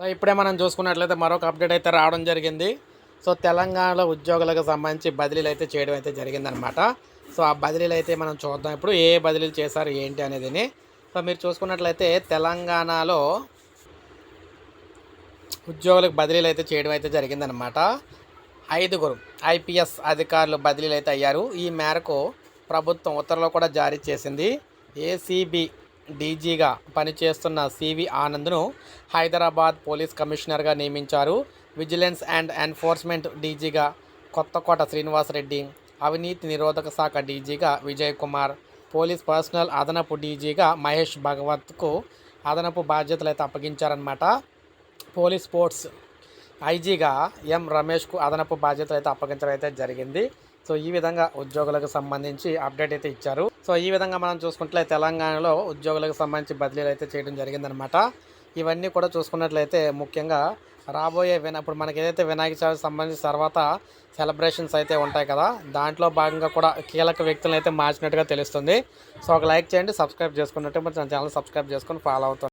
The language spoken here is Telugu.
సో ఇప్పుడే మనం చూసుకున్నట్లయితే మరొక అప్డేట్ అయితే రావడం జరిగింది. సో తెలంగాణలో ఉద్యోగులకు సంబంధించి బదిలీలు అయితే చేయడం అయితే జరిగిందనమాట సో ఆ బదిలీలు అయితే మనం చూద్దాం. ఇప్పుడు ఏ బదిలీలు చేశారు ఏంటి అనేది సో మీరు చూసుకున్నట్లయితే తెలంగాణలో ఉద్యోగులకు బదిలీలు అయితే చేయడం అయితే జరిగిందనమాట ఐదుగురు ఐపీఎస్ అధికారులు బదిలీలు అయితే అయ్యారు. ఈ మేరకు ప్రభుత్వం ఉత్తర్వులు కూడా జారీ చేసింది. ఏసీబీ డీజీగా పనిచేస్తున్న సివి ఆనంద్ను హైదరాబాద్ పోలీస్ కమిషనర్గా నియమించారు. విజిలెన్స్ అండ్ ఎన్ఫోర్స్మెంట్ డీజీగా కొత్తకోట శ్రీనివాసరెడ్డి అవినీతి నిరోధక శాఖ డీజీగా విజయ్ కుమార్ పోలీస్ పర్సనల్ అదనపు డీజీగా మహేష్ భగవత్కు అదనపు బాధ్యతలు అయితే అప్పగించారనమాట పోలీస్ స్పోర్ట్స్ ఐజీగా ఎం రమేష్కు అదనపు బాధ్యతలు అయితే అప్పగించడం అయితే జరిగింది. సో ఈ విధంగా ఉద్యోగులకు సంబంధించి అప్డేట్ అయితే ఇచ్చారు. సో ఈ విధంగా మనం చూసుకుంటే తెలంగాణలో ఉద్యోగులకు సంబంధించి బదిలీలు అయితే చేయడం జరిగిందనమాట ఇవన్నీ కూడా చూసుకున్నట్లయితే ముఖ్యంగా రాబోయే విన ఇప్పుడు మనకి ఏదైతే వినాయక చవితి సంబంధించి తర్వాత సెలబ్రేషన్స్ అయితే ఉంటాయి కదా దాంట్లో భాగంగా కూడా కీలక వ్యక్తులను అయితే మార్చినట్టుగా తెలుస్తుంది. సో ఒక లైక్ చేయండి సబ్స్క్రైబ్ చేసుకున్నట్టు మన ఛానల్ సబ్స్క్రైబ్ చేసుకొని ఫాలో అవుతాం.